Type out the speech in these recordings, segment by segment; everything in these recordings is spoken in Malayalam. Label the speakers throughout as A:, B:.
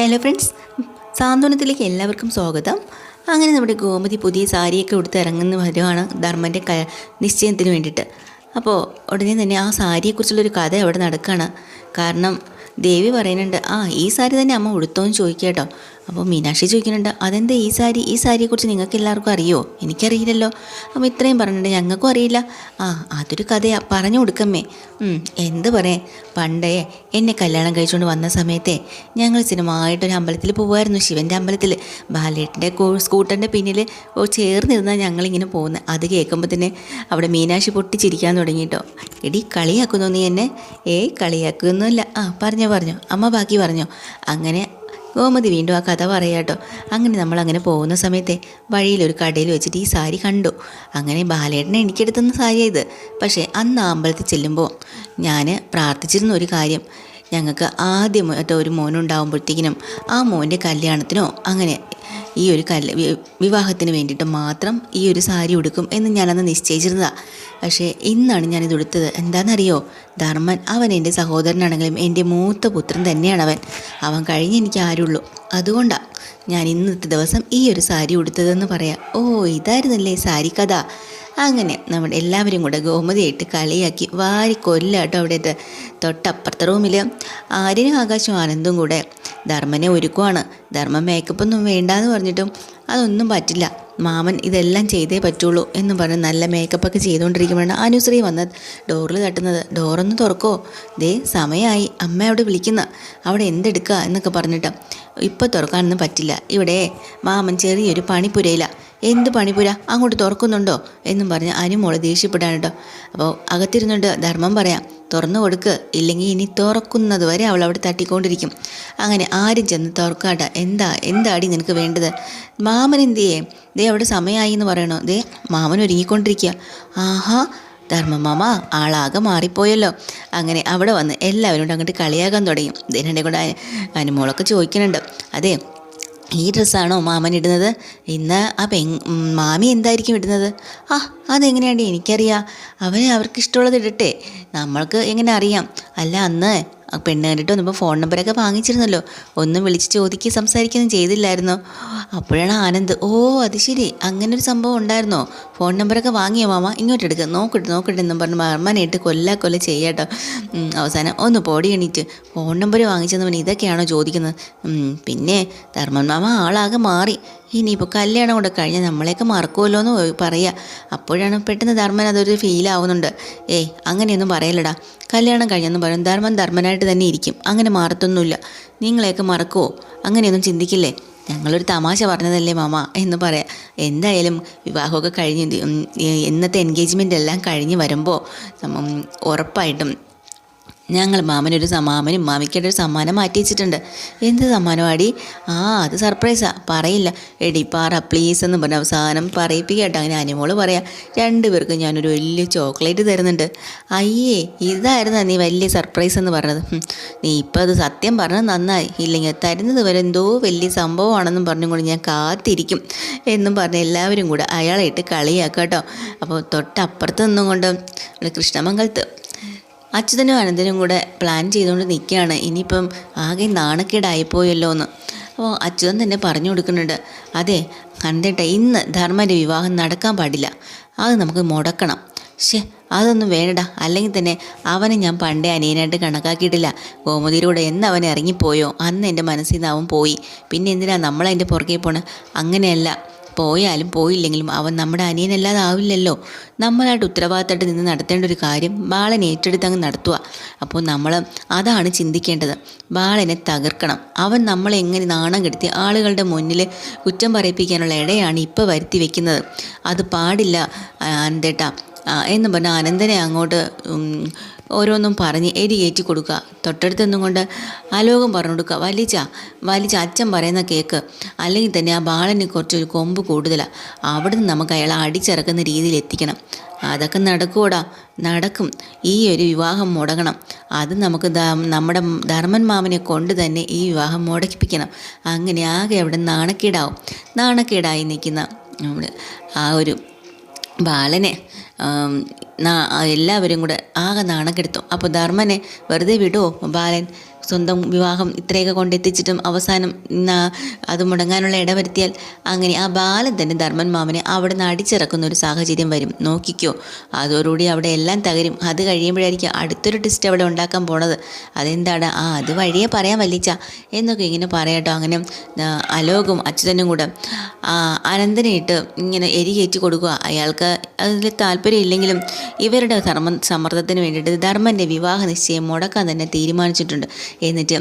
A: ഹലോ ഫ്രണ്ട്സ് സാന്ത്വനത്തിലേക്ക് എല്ലാവർക്കും സ്വാഗതം. അങ്ങനെ നമ്മുടെ ഗോമതി പുതിയ സാരിയൊക്കെ ഉടുത്ത് ഇറങ്ങുന്ന വരുവാണ് ധർമ്മന്റെ ക നിശ്ചയത്തിന് വേണ്ടിയിട്ട്. അപ്പോൾ ഉടനെ തന്നെ ആ സാരിയെക്കുറിച്ചുള്ളൊരു കഥ അവിടെ നടക്കുകയാണ് കാരണം ദേവി പറയുന്നുണ്ട് ആ ഈ സാരി തന്നെ അമ്മ ഉടുത്തോന്ന് ചോദിക്കുക കേട്ടോ അപ്പോൾ മീനാക്ഷി ചോദിക്കുന്നുണ്ട് അതെന്താ ഈ സാരി? ഈ സാരിയെക്കുറിച്ച് നിങ്ങൾക്ക് എല്ലാവർക്കും അറിയോ? എനിക്കറിയില്ലല്ലോ. അപ്പോൾ ഇത്രയും പറഞ്ഞിട്ട് ഞങ്ങൾക്കും അറിയില്ല. ആ അതൊരു കഥയാ പറഞ്ഞു കൊടുക്കമ്മേ. എന്ത് പറയേ പണ്ടേ എന്നെ കല്യാണം കഴിച്ചുകൊണ്ട് വന്ന സമയത്തെ ഞങ്ങൾ സിനിമയായിട്ടൊരു അമ്പലത്തിൽ പോകുമായിരുന്നു ശിവന്റെ അമ്പലത്തിൽ. ബാലേട്ടന്റെ സ്കൂട്ടറിന്റെ പിന്നിൽ ചേർന്നിരുന്നാൽ ഞങ്ങളിങ്ങനെ പോകുന്നത്. അത് കേൾക്കുമ്പോൾ തന്നെ അവിടെ മീനാക്ഷി പൊട്ടിച്ചിരിക്കാൻ തുടങ്ങിയിട്ടോ. എടി കളിയാക്കുന്നു നീ എന്നെ? ഏയ് കളിയാക്കുന്നില്ല ആ പറഞ്ഞോ പറഞ്ഞോ. അമ്മ ബാക്കി പറഞ്ഞോ. അങ്ങനെ ഗോമതി വീണ്ടും ആ കഥ പറയാട്ടോ. അങ്ങനെ നമ്മൾ അങ്ങനെ പോകുന്ന സമയത്തെ വഴിയിൽ ഒരു കടയിൽ വെച്ചിട്ട് ഈ സാരി കണ്ടു. അങ്ങനെ ബാലേട്ടനെ എനിക്കെടുത്തുന്ന സാരിയാണ് ഇത്. പക്ഷേ അന്ന് അമ്പലത്തിൽ ചെല്ലുമ്പോൾ ഞാൻ പ്രാർത്ഥിച്ചിരുന്ന ഒരു കാര്യം. ഞങ്ങൾക്ക് ആദ്യം മറ്റേ ഒരു മോനുണ്ടാകുമ്പോഴത്തേക്കിനും ആ മോന്റെ കല്യാണത്തിനോ അങ്ങനെ ഈ ഒരു കൽ വിവാഹത്തിന് വേണ്ടിയിട്ട് മാത്രം ഈ ഒരു സാരി ഉടുക്കും എന്ന് ഞാനന്ന് നിശ്ചയിച്ചിരുന്നതാണ് പക്ഷേ ഇന്നാണ് ഞാനിത് ഉടുത്തത്. എന്താണെന്നറിയോ? ധർമ്മൻ അവൻ എന്റെ സഹോദരനാണെങ്കിലും എന്റെ മൂത്ത പുത്രൻ തന്നെയാണ് അവൻ. അവൻ കഴിഞ്ഞ് എനിക്ക് ആരുള്ളൂ. അതുകൊണ്ടാണ് ഞാൻ ഇന്നത്തെ ദിവസം ഈ ഒരു സാരി ഉടുത്തതെന്ന് പറയാം. ഓ ഇതായിരുന്നല്ലേ സാരി കഥ അങ്ങനെ നമ്മൾ എല്ലാവരും കൂടെ ഗോമതിയായിട്ട് കളിയാക്കി വാരി കൊല്ലാട്ടോ അവിടെ തൊട്ടപ്പുറത്തെ റൂമിൽ ആര്യനും ആകാശവും ആനന്ദും കൂടെ ധർമ്മനെ ഒരുക്കുവാണ്. ധർമ്മം മേക്കപ്പ് ഒന്നും വേണ്ടാന്ന് പറഞ്ഞിട്ടും അതൊന്നും പറ്റില്ല. മാമൻ ഇതെല്ലാം ചെയ്തേ പറ്റുള്ളൂ എന്ന് പറഞ്ഞ് നല്ല മേക്കപ്പൊക്കെ ചെയ്തുകൊണ്ടിരിക്കുമ്പോഴാണ് അനുശ്രീ വന്ന ഡോറിൽ തട്ടുന്നത്. ഡോറൊന്ന് തുറക്കോ. ദേ സമയമായി അമ്മ അവിടെ വിളിക്കുന്ന. അവിടെ എന്തെടുക്കുക എന്നൊക്കെ പറഞ്ഞിട്ട് ഇപ്പോൾ തുറക്കാനൊന്നും പറ്റില്ല. ഇവിടെ മാമൻ ചെറിയൊരു പണിപ്പുരയില്ല എന്ത് പണിപുര അങ്ങോട്ട് തുറക്കുന്നുണ്ടോ? എന്നും പറഞ്ഞ് അനുമോൾ ദേഷ്യപ്പെടാൻ കേട്ടോ അപ്പോൾ അകത്തിരുന്നുണ്ട്. ധർമ്മം പറയാം. തുറന്നു കൊടുക്ക്. ഇല്ലെങ്കിൽ ഇനി തുറക്കുന്നത് വരെ അവൾ അവിടെ തട്ടിക്കൊണ്ടിരിക്കും. അങ്ങനെ ആരും ചെന്ന് തുറക്കാട്ട എന്താ? എന്താടി നിനക്ക് വേണ്ടത്? മാമൻ എന്ത് ചെയ്യേ ദേ അവിടെ സമയമായി എന്ന് പറയണോ? ദേ മാമൻ ഒരുങ്ങിക്കൊണ്ടിരിക്കുക ആഹാ. ധർമ്മമാമ ആളാകെ മാറിപ്പോയല്ലോ. അങ്ങനെ അവിടെ വന്ന് എല്ലാവരും കൂടെ അങ്ങോട്ട് കളിയാക്കാൻ തുടങ്ങി. ഇതിനിടെ കൂടെ അനുമോളൊക്കെ ചോദിക്കുന്നുണ്ട്. അതെ ഈ ഡ്രസ്സാണോ മാമൻ ഇടുന്നത്? ഇന്ന് ആ പെ മാമി എന്തായിരിക്കും ഇടുന്നത്? ആ അതെങ്ങനെയാണ്ടി എനിക്കറിയാം. അവന് അവർക്ക് ഇഷ്ടമുള്ളത് ഇടട്ടെ. നമ്മൾക്ക് എങ്ങനെ അറിയാം? അല്ല അന്ന് ആ പെണ്ണ് കണ്ടിട്ട് വന്നപ്പോൾ ഫോൺ നമ്പറൊക്കെ വാങ്ങിച്ചിരുന്നല്ലോ. ഒന്നും വിളിച്ച് ചോദിക്കുകയും സംസാരിക്കുകയൊന്നും ചെയ്തില്ലായിരുന്നു. അപ്പോഴാണ് ആനന്ദ് ഓ അത് ശരി. അങ്ങനെ ഒരു സംഭവം ഉണ്ടായിരുന്നോ? ഫോൺ നമ്പറൊക്കെ വാങ്ങിയോ മാമ? ഇങ്ങോട്ട് എടുക്കുക നോക്കട്ടെ നോക്കട്ടെ എന്നും പറഞ്ഞ് മർമ്മനായിട്ട് കൊല്ല കൊല്ല ചെയ്യാട്ടോ. അവസാനം ഒന്ന് പൊടി എണീറ്റ്. ഫോൺ നമ്പർ വാങ്ങിച്ചെന്നവൻ ഇതൊക്കെയാണോ ചോദിക്കുന്നത്? പിന്നെ ധർമ്മൻ മാമ ആളാകെ മാറി. ഇനിയിപ്പോൾ കല്യാണം കൂടെ കഴിഞ്ഞാൽ നമ്മളെയൊക്കെ മറക്കുമല്ലോ എന്ന് പറയുക അപ്പോഴാണ് പെട്ടെന്ന് ധർമ്മൻ അതൊരു ഫീൽ ആവുന്നുണ്ട്. ഏയ് അങ്ങനെയൊന്നും പറയലടാ കല്യാണം കഴിഞ്ഞെന്ന് പറയും ധർമ്മൻ ധർമ്മനായിട്ട് തന്നെ ഇരിക്കും. അങ്ങനെ മാറത്തൊന്നുമില്ല. നിങ്ങളെയൊക്കെ മറക്കുമോ അങ്ങനെയൊന്നും ചിന്തിക്കില്ലേ? ഞങ്ങളൊരു തമാശ പറഞ്ഞതല്ലേ മാമ എന്ന് പറയാം. എന്തായാലും വിവാഹമൊക്കെ കഴിഞ്ഞ് ഇന്നത്തെ എൻഗേജ്മെന്റ് എല്ലാം കഴിഞ്ഞ് വരുമ്പോൾ ഉറപ്പായിട്ടും ഞങ്ങൾ മാമനൊരു മാമനും മാമിക്കേണ്ട ഒരു സമ്മാനം മാറ്റി വെച്ചിട്ടുണ്ട്. എന്ത് സമ്മാനമാടി ആ അത് സർപ്രൈസാ പറയില്ല. എടി പാറ പ്ലീസ് എന്ന് പറഞ്ഞ അവസാനം പറയിപ്പിക്കട്ടെ അങ്ങനെ അനിമോൾ പറയാം രണ്ടുപേർക്കും ഞാനൊരു വലിയ ചോക്ലേറ്റ് തരുന്നുണ്ട്. അയ്യേ ഇതായിരുന്നു നീ വലിയ സർപ്രൈസ് എന്ന് പറഞ്ഞത്. നീ ഇപ്പം അത് സത്യം പറഞ്ഞാൽ നന്നായി. ഇല്ലെങ്കിൽ തരുന്നത് വരെ എന്തോ വലിയ സംഭവമാണെന്നും പറഞ്ഞും കൊണ്ട് ഞാൻ കാത്തിരിക്കും. എന്നും പറഞ്ഞ് എല്ലാവരും കൂടെ അയാളായിട്ട് കളിയാക്കാട്ടോ അപ്പോൾ തൊട്ടപ്പുറത്ത് നിന്നും കൊണ്ട് കൃഷ്ണമംഗലത്ത് അച്യുതനും അനന്തനും കൂടെ പ്ലാൻ ചെയ്തുകൊണ്ട് നിൽക്കുകയാണ് ഇനിയിപ്പം ആകെ നാണക്കേടായിപ്പോയല്ലോ എന്ന് അപ്പോൾ അച്യുതൻ തന്നെ പറഞ്ഞു കൊടുക്കുന്നുണ്ട്. അതെ അനന്തേട്ട ഇന്ന് ധർമ്മന്റെ വിവാഹം നടക്കാൻ പാടില്ല. അത് നമുക്ക് മുടക്കണം. ഷേ അതൊന്നും വേണ്ടടാ. അല്ലെങ്കിൽ തന്നെ അവനെ ഞാൻ പണ്ടേ അനിയനായിട്ട് കണക്കാക്കിയിട്ടില്ല. ഗോമതിയിലൂടെ എന്ന് അവൻ ഇറങ്ങിപ്പോയോ? അന്ന് എന്റെ മനസ്സിൽ നിന്ന് അവൻ പോയി. പിന്നെ എന്തിനാ നമ്മളതിന്റെ പുറകെ പോണ? അങ്ങനെയല്ല. പോയാലും പോയില്ലെങ്കിലും അവൻ നമ്മുടെ അനിയനല്ലാതെ ആവില്ലല്ലോ നമ്മളായിട്ട് ഉത്തരവാദിത്തമായിട്ട് നിന്ന് നടത്തേണ്ട ഒരു കാര്യം ബാളനെ ഏറ്റെടുത്ത് അങ്ങ് നടത്തുക. അപ്പോൾ നമ്മൾ അതാണ് ചിന്തിക്കേണ്ടത്. ബാളനെ തകർക്കണം. അവൻ നമ്മളെ എങ്ങനെ നാണം കെടുത്തി ആളുകളുടെ മുന്നിൽ കുറ്റം പറയിപ്പിക്കാനുള്ള ഇടയാണ് ഇപ്പോൾ വരുത്തി വെക്കുന്നത്. അത് പാടില്ല അനന്തേട്ട. എന്ന് പറഞ്ഞ അനന്തനെ അങ്ങോട്ട് ഓരോന്നും പറഞ്ഞ് കയറ്റി കൊടുക്കുക. തൊട്ടടുത്ത് നിന്നും കൊണ്ട് അലോകം പറഞ്ഞു കൊടുക്കുക. വലിച്ച വലിച്ച അച്ഛൻ പറയുന്ന കേക്ക്. അല്ലെങ്കിൽ തന്നെ ആ ബാളന് കുറച്ചൊരു കൊമ്പ് കൂടുതലാണ് അവിടെ നിന്ന് നമുക്ക് അയാളെ അടിച്ചിറക്കുന്ന രീതിയിൽ എത്തിക്കണം. അതൊക്കെ നടക്കൂടാ. നടക്കും. ഈ ഒരു വിവാഹം മുടങ്ങണം. അത് നമുക്ക് നമ്മുടെ ധർമ്മൻ മാമനെ കൊണ്ട് തന്നെ ഈ വിവാഹം മുടക്കിപ്പിക്കണം. അങ്ങനെ ആകെ അവിടെ നാണക്കേടാവും. നാണക്കേടായി നിൽക്കുന്ന നമ്മൾ ആ ഒരു ബാലനെ എല്ലാവരും കൂടെ ആകെ നാണക്കെടുത്തു. അപ്പോൾ ധർമ്മനെ വെറുതെ വിടുമോ ബാലൻ? സ്വന്തം വിവാഹം ഇത്രയൊക്കെ കൊണ്ടെത്തിച്ചിട്ടും അവസാനം അത് മുടങ്ങാനുള്ള ഇടവരുത്തിയാൽ അങ്ങനെ ആ ബാലൻ തന്നെ ധർമ്മൻ മാമനെ അവിടെ നിന്ന് അടിച്ചിറക്കുന്ന ഒരു സാഹചര്യം വരും. നോക്കിക്കോ. അതോടുകൂടി അവിടെ എല്ലാം തകരും. അത് കഴിയുമ്പോഴായിരിക്കും അടുത്തൊരു ടിസ്റ്റ് അവിടെ ഉണ്ടാക്കാൻ പോണത്. അതെന്താണ്? ആ അത് വഴിയെ പറയാൻ വല്ലിച്ച എന്നൊക്കെ ഇങ്ങനെ പറയാട്ടോ അങ്ങനെ അലോകും അച്യുതനും കൂടെ അനന്തനെയിട്ട് ഇങ്ങനെ എരി കയറ്റി കൊടുക്കുക. അയാൾക്ക് അതിൽ താല്പര്യം ഇല്ലെങ്കിലും ഇവരുടെ ധർമ്മ സമ്മർദ്ദത്തിന് വേണ്ടിയിട്ട് ധർമ്മന്റെ വിവാഹ നിശ്ചയം മുടക്കാൻ തന്നെ തീരുമാനിച്ചിട്ടുണ്ട്. എന്നിട്ട്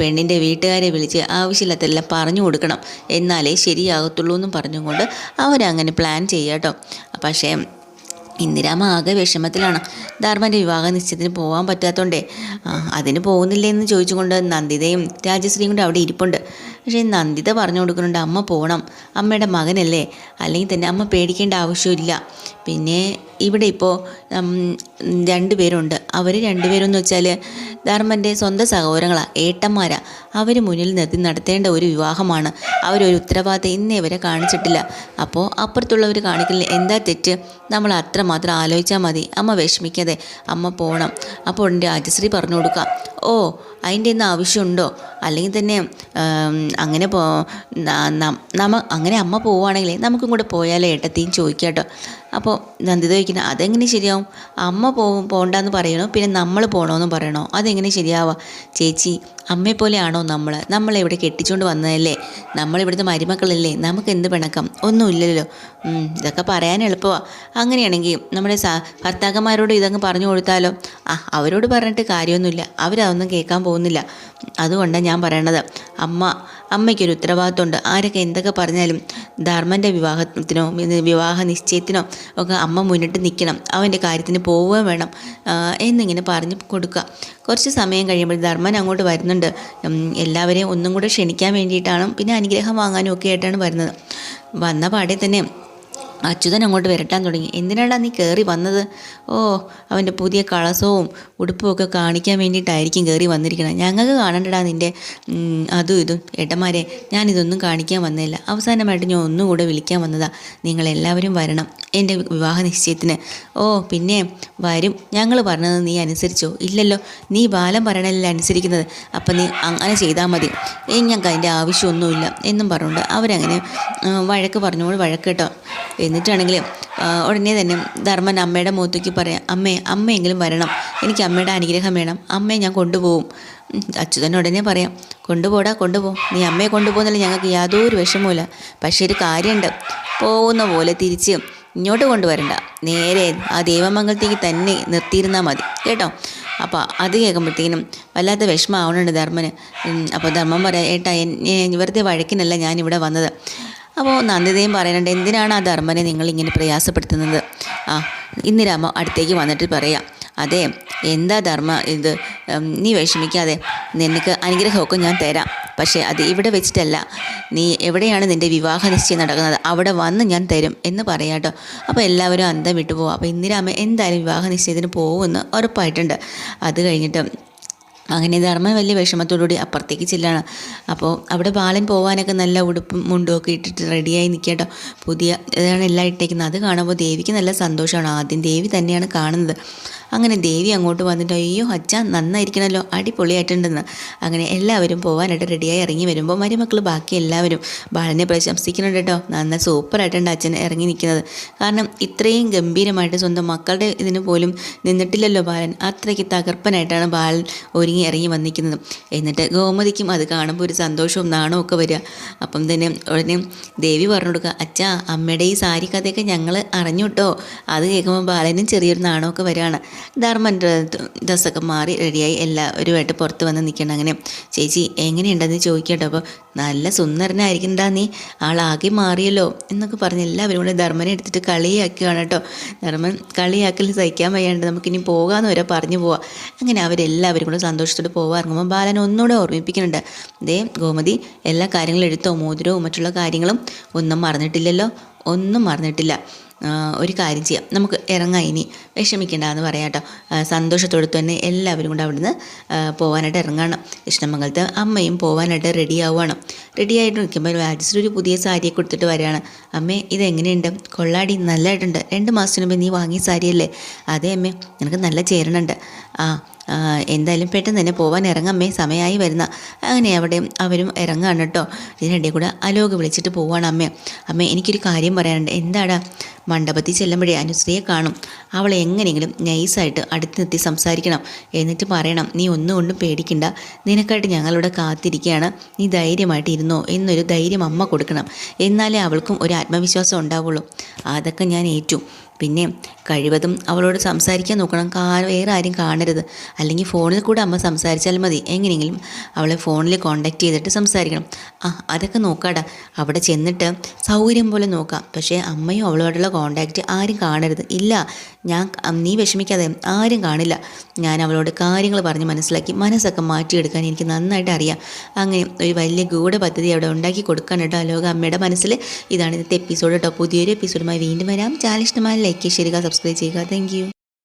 A: പെണ്ണിന്റെ വീട്ടുകാരെ വിളിച്ച് ആവശ്യമില്ലാത്തെല്ലാം പറഞ്ഞു കൊടുക്കണം. എന്നാലേ ശരിയാകത്തുള്ളൂ എന്നും പറഞ്ഞുകൊണ്ട് അവരങ്ങനെ പ്ലാൻ ചെയ്യാട്ടോ പക്ഷേ ഇന്ദിരാമ ആകെ വിഷമത്തിലാണ്. ധർമ്മന്റെ വിവാഹ നിശ്ചയത്തിന് പോകാൻ പറ്റാത്തതുകൊണ്ടേ അതിന് പോകുന്നില്ലേ എന്ന് ചോദിച്ചുകൊണ്ട് നന്ദിതയും രാജശ്രീയും കൂടെ അവിടെ ഇരിപ്പുണ്ട്. പക്ഷേ നന്ദിത പറഞ്ഞു കൊടുക്കുന്നുണ്ട് അമ്മ പോകണം അമ്മയുടെ മകനല്ലേ? അല്ലെങ്കിൽ തന്നെ അമ്മ പേടിക്കേണ്ട ആവശ്യമില്ല. പിന്നെ ഇവിടെ ഇപ്പോൾ രണ്ട് പേരുണ്ട്. അവർ രണ്ടുപേരെന്ന് വെച്ചാൽ ധർമ്മന്റെ സ്വന്തം സഹോദരങ്ങളാണ് ഏട്ടന്മാരാണ് അവർ മുന്നിൽ നിർത്തി നടത്തേണ്ട ഒരു വിവാഹമാണ്. അവരൊരു ഉത്തരവാദിത്തം ഇന്നേ വരെ കാണിച്ചിട്ടില്ല. അപ്പോൾ അപ്പുറത്തുള്ളവർ കാണിക്കില്ല എന്താ തെറ്റ്? നമ്മൾ അത്രമാത്രം ആലോചിച്ചാൽ മതി. അമ്മ വിഷമിക്കാതെ അമ്മ പോകണം അപ്പോൾ എന്റെ രാജശ്രീ പറഞ്ഞു കൊടുക്കാം. ഓ അതിന്റെ ഒന്നും ആവശ്യമുണ്ടോ? അല്ലെങ്കിൽ തന്നെ അങ്ങനെ പോ നമ്മ അങ്ങനെ അമ്മ പോവുകയാണെങ്കിൽ നമുക്കും കൂടെ പോയാലേ ഏട്ടത്തെയും ചോദിക്കാട്ടോ. അപ്പോൾ നന്ദിത ചോദിക്കുന്നത് അതെങ്ങനെ ശരിയാവും? അമ്മ പോകും പോകണ്ടെന്ന് പറയണോ? പിന്നെ നമ്മൾ പോകണമെന്ന് പറയണോ? അതെങ്ങനെ ശരിയാവുക ചേച്ചി അമ്മയെ പോലെയാണോ നമ്മൾ നമ്മളെവിടെ കെട്ടിച്ചുകൊണ്ട് വന്നതല്ലേ? നമ്മളിവിടുത്തെ മരുമക്കളല്ലേ? നമുക്ക് എന്ത് പിണക്കം? ഒന്നുമില്ലല്ലോ ഇതൊക്കെ പറയാൻ എളുപ്പമാണ് അങ്ങനെയാണെങ്കിൽ നമ്മുടെ സ ഭർത്താക്കന്മാരോട് ഇതങ്ങ് പറഞ്ഞു കൊടുത്താലോ? ആ അവരോട് പറഞ്ഞിട്ട് കാര്യമൊന്നുമില്ല. അവരതൊന്നും കേൾക്കാൻ പോകുന്നില്ല. അതുകൊണ്ടാണ് ഞാൻ പറയണത്. അമ്മ അമ്മയ്ക്കൊരു ഉത്തരവാദിത്വമുണ്ട്. ആരൊക്കെ എന്തൊക്കെ പറഞ്ഞാലും ധർമ്മന്റെ വിവാഹത്തിനോ വിവാഹ നിശ്ചയത്തിനോ ഒക്കെ അമ്മ മുന്നിട്ട് നിൽക്കണം. അവന്റെ കാര്യത്തിന് പോവുകയും വേണം. എന്നിങ്ങനെ പറഞ്ഞു കൊടുക്കുക. കുറച്ച് സമയം കഴിയുമ്പോൾ ധർമ്മൻ അങ്ങോട്ട് വരുന്നുണ്ട് എല്ലാവരെയും ഒന്നും കൂടെ ക്ഷണിക്കാൻ വേണ്ടിയിട്ടാണ് പിന്നെ അനുഗ്രഹം വാങ്ങാനും ഒക്കെ ആയിട്ടാണ് വരുന്നത്. വന്ന പാടെ തന്നെ അച്യുതൻ അങ്ങോട്ട് വരട്ടാൻ തുടങ്ങി. എന്തിനാടാ നീ കയറി വന്നത്? ഓ അവന്റെ പുതിയ കളസവും ഉടുപ്പും ഒക്കെ കാണിക്കാൻ വേണ്ടിയിട്ടായിരിക്കും കയറി വന്നിരിക്കണം. ഞങ്ങൾക്ക് കാണണ്ടടാ നിന്റെ അതും ഇതും. ഏട്ടന്മാരെ ഞാനിതൊന്നും കാണിക്കാൻ വന്നില്ല അവസാനമായിട്ട് ഞാൻ ഒന്നും കൂടെ വിളിക്കാൻ വന്നതാ. നിങ്ങളെല്ലാവരും വരണം. എന്റെ വിവാഹ നിശ്ചയത്തിന്. ഓ പിന്നെ വരും. ഞങ്ങൾ പറഞ്ഞത് നീ അനുസരിച്ചോ? ഇല്ലല്ലോ. നീ ബാലം പറയണല്ലേ അനുസരിക്കുന്നത്. അപ്പം നീ അങ്ങനെ ചെയ്താൽ മതി. ഞങ്ങൾക്ക് അതിന്റെ ആവശ്യമൊന്നുമില്ല എന്നും പറഞ്ഞുകൊണ്ട് അവരങ്ങനെ വഴക്ക് പറഞ്ഞുകൊണ്ട് വഴക്ക് കേട്ടോ. എന്നിട്ടാണെങ്കിൽ ഉടനെ തന്നെ ധർമ്മൻ അമ്മയുടെ മുഖത്തേക്ക് പറയാം അമ്മേ അമ്മയെങ്കിലും വരണം. എനിക്ക് അമ്മയുടെ അനുഗ്രഹം വേണം. അമ്മയെ ഞാൻ കൊണ്ടുപോകും. അച്യുതൻ ഉടനെ പറയാം കൊണ്ടുപോടാ കൊണ്ടുപോകും നീ അമ്മയെ കൊണ്ടുപോകുന്നില്ല ഞങ്ങൾക്ക് യാതൊരു വിഷമവുമില്ല. പക്ഷേ ഒരു കാര്യമുണ്ട്. പോകുന്ന പോലെ തിരിച്ച് ഇങ്ങോട്ട് കൊണ്ടുവരണ്ട. നേരെ ആ ദേവമംഗലത്തേക്ക് തന്നെ നിർത്തിയിരുന്നാൽ മതി. കേട്ടോ? അപ്പോൾ അത് കേൾക്കുമ്പോഴത്തേനും വല്ലാത്ത വിഷമമാവണുണ്ട് ധർമ്മന്. അപ്പോൾ ധർമ്മം പറയാം ഏട്ടാ വെറുതെ വഴക്കിനല്ല ഞാനിവിടെ വന്നത്. അപ്പോൾ നന്ദിതയും പറയുന്നുണ്ട് എന്തിനാണ് ആ ധർമ്മനെ നിങ്ങൾ ഇങ്ങനെ പ്രയാസപ്പെടുത്തുന്നത്? ആ ഇന്ദിരാമ അടുത്തേക്ക് വന്നിട്ട് പറയാം അതെ എന്താ ധർമ്മ ഇത്? നീ വിഷമിക്കാതെ നിനക്ക് അനുഗ്രഹമൊക്കെ ഞാൻ തരാം. പക്ഷേ അത് ഇവിടെ വെച്ചിട്ടല്ല. നീ എവിടെയാണ് നിന്റെ വിവാഹ നിശ്ചയം നടക്കുന്നത്? അവിടെ വന്ന് ഞാൻ തരും എന്ന് പറയാട്ടോ അപ്പോൾ എല്ലാവരും അന്തം വിട്ടു പോകും അപ്പോൾ ഇന്ദിരാമ്മ എന്തായാലും വിവാഹ നിശ്ചയത്തിന് പോകുമെന്ന് ഉറപ്പായിട്ടുണ്ട്. അത് കഴിഞ്ഞിട്ട് അങ്ങനെ ധർമ്മൻ വലിയ വിഷമത്തോടുകൂടി അപ്പുറത്തേക്ക് ചെല്ലാണ്. അപ്പോൾ അവിടെ ബാലൻ പോകാനൊക്കെ നല്ല ഉടുപ്പും മുണ്ടും ഒക്കെ ഇട്ടിട്ട് റെഡിയായി നിൽക്കട്ടോ പുതിയ ഇതാണ് എല്ലാം ഇട്ടേക്കുന്നത്. അത് കാണുമ്പോൾ ദേവിക്ക് നല്ല സന്തോഷമാണ്. ആദ്യം ദേവി തന്നെയാണ് കാണുന്നത്. അങ്ങനെ ദേവി അങ്ങോട്ട് വന്നിട്ട് അയ്യോ അച്ഛ നന്നായിരിക്കണമല്ലോ അടിപൊളിയായിട്ടുണ്ടെന്ന്. അങ്ങനെ എല്ലാവരും പോകാനായിട്ട് റെഡിയായി ഇറങ്ങി വരുമ്പോൾ മരുമക്കൾ ബാക്കി എല്ലാവരും ബാലനെ പ്രശംസിക്കുന്നുണ്ട് കേട്ടോ. നന്ന സൂപ്പറായിട്ടുണ്ട് അച്ഛൻ ഇറങ്ങി നിൽക്കുന്നത്. കാരണം ഇത്രയും ഗംഭീരമായിട്ട് സ്വന്തം മക്കളുടെ ഇതിന് പോലും നിന്നിട്ടില്ലല്ലോ ബാലൻ. അത്രയ്ക്ക് തകർപ്പനായിട്ടാണ് ബാലൻ ഒരുങ്ങി ഇറങ്ങി വന്നിരിക്കുന്നത്. എന്നിട്ട് ഗോമതിക്കും അത് കാണുമ്പോൾ ഒരു സന്തോഷവും നാണമൊക്കെ വരിക. അപ്പം തന്നെ ഉടനെ ദേവി പറഞ്ഞു കൊടുക്കുക അച്ഛാ അമ്മയുടെ ഈ സാരി കഥയൊക്കെ ഞങ്ങൾ അറിഞ്ഞു കേട്ടോ. അത് കേൾക്കുമ്പോൾ ബാലനും ചെറിയൊരു നാണമൊക്കെ വരികയാണ്. ധർമ്മൻ ഡ്രസ്സൊക്കെ മാറി റെഡിയായി എല്ലാവരുമായിട്ട് പുറത്ത് വന്ന് നിൽക്കണം അങ്ങനെ ചേച്ചി എങ്ങനെയുണ്ടെന്ന് ചോദിക്കട്ടോ. അപ്പോൾ നല്ല സുന്ദരനായിരിക്കണ്ടാ നീ. ആളാകെ മാറിയല്ലോ എന്നൊക്കെ പറഞ്ഞ് എല്ലാവരും കൂടെ ധർമ്മനെ എടുത്തിട്ട് കളിയാക്കുകയാണ് കേട്ടോ. ധർമ്മൻ കളിയാക്കൽ സഹിക്കാൻ വയ്യാണ്ട് നമുക്കിനി പോകാമെന്ന് വരെ പറഞ്ഞു പോവാം. അങ്ങനെ അവരെല്ലാവരും കൂടെ സന്തോഷത്തോടെ പോകാൻ ഇറങ്ങുമ്പോൾ ബാലൻ ഒന്നുകൂടെ ഓർമ്മിപ്പിക്കുന്നുണ്ട്. ദേ ഗോമതി എല്ലാ കാര്യങ്ങളും എടുത്തോ മോതിരവും മറ്റുള്ള കാര്യങ്ങളും ഒന്നും മറന്നിട്ടില്ലല്ലോ? ഒന്നും മറന്നിട്ടില്ല. ഒരു കാര്യം ചെയ്യാം. നമുക്ക് ഇറങ്ങാം ഇനി. വിഷമിക്കേണ്ട എന്ന് പറയാം കേട്ടോ. സന്തോഷത്തോടെ തന്നെ എല്ലാവരും കൂടെ അവിടുന്ന് പോകാനായിട്ട് ഇറങ്ങണം. കൃഷ്ണമംഗലത്ത് അമ്മയും പോകാനായിട്ട് റെഡി ആവുകയാണ് റെഡി ആയിട്ട് നിൽക്കുമ്പോൾ രാജശ്രീ ഒരു പുതിയ സാരിയൊക്കെ കൊടുത്തിട്ട് വരികയാണ്. അമ്മേ ഇതെങ്ങനെയുണ്ട്? കൊള്ളാടി നല്ലതായിട്ടുണ്ട്. രണ്ട് മാസത്തിന് മുമ്പ് നീ വാങ്ങിയ സാരിയല്ലേ? അതെ അമ്മേ. നിനക്ക് നല്ല ചേരണുണ്ട്. ആ, എന്തായാലും പെട്ടെന്ന് തന്നെ പോവാൻ ഇറങ്ങമ്മേ സമയമായി വരുന്ന. അങ്ങനെ അവിടെ അവരും ഇറങ്ങാണ് കേട്ടോ ഇതിനിടയിൽ കൂടെ അലോക് വിളിച്ചിട്ട് പോവാണ് അമ്മേ. അമ്മേ എനിക്കൊരു കാര്യം പറയാനുണ്ട്. എന്താടാ? മണ്ഡപത്തിൽ ചെല്ലുമ്പോഴേ അനുശ്രീയെ കാണും. അവളെ എങ്ങനെയെങ്കിലും നൈസായിട്ട് അടുത്ത് നിർത്തി സംസാരിക്കണം. എന്നിട്ട് പറയണം നീ ഒന്നും കൊണ്ടും പേടിക്കണ്ട. നിനക്കായിട്ട് ഞങ്ങളിവിടെ കാത്തിരിക്കുകയാണ് നീ ധൈര്യമായിട്ട് ഇരുന്നോ? എന്നൊരു ധൈര്യം അമ്മ കൊടുക്കണം. എന്നാലേ അവൾക്കും ഒരു ആത്മവിശ്വാസം ഉണ്ടാവുള്ളൂ. അതൊക്കെ ഞാൻ ഏറ്റു. പിന്നെ കഴിവതും അവളോട് സംസാരിക്കാൻ നോക്കണം. വേറെ ആരും കാണരുത്. അല്ലെങ്കിൽ ഫോണിൽ കൂടെ അമ്മ സംസാരിച്ചാൽ മതി. എങ്ങനെയെങ്കിലും അവളെ ഫോണിൽ കോണ്ടാക്ട് ചെയ്തിട്ട് സംസാരിക്കണം. ആ അതൊക്കെ നോക്കാടാ. അവിടെ ചെന്നിട്ട് സൗകര്യം പോലെ നോക്കാം. പക്ഷേ അമ്മയും അവളോടുള്ള കോണ്ടാക്റ്റ് ആരും കാണരുത്. ഇല്ല ഞാൻ നീ വിഷമിക്കാതെ ആരും കാണില്ല. ഞാൻ അവളോട് കാര്യങ്ങൾ പറഞ്ഞ് മനസ്സിലാക്കി മനസ്സൊക്കെ മാറ്റിയെടുക്കാൻ എനിക്ക് നന്നായിട്ട് അറിയാം. അങ്ങനെ ഒരു വലിയ ഗൂഢ പദ്ധതി അവിടെ ഉണ്ടാക്കി കൊടുക്കാൻ കേട്ടോ അലോക അമ്മയുടെ മനസ്സിൽ. ഇതാണ് ഇന്നത്തെ എപ്പിസോഡ് കേട്ടോ പുതിയൊരു എപ്പിസോഡുമായി വീണ്ടും വരാം. ചാനൽ लाइक की शेयर का सब्सक्राइब कीजिएगा थैंक यू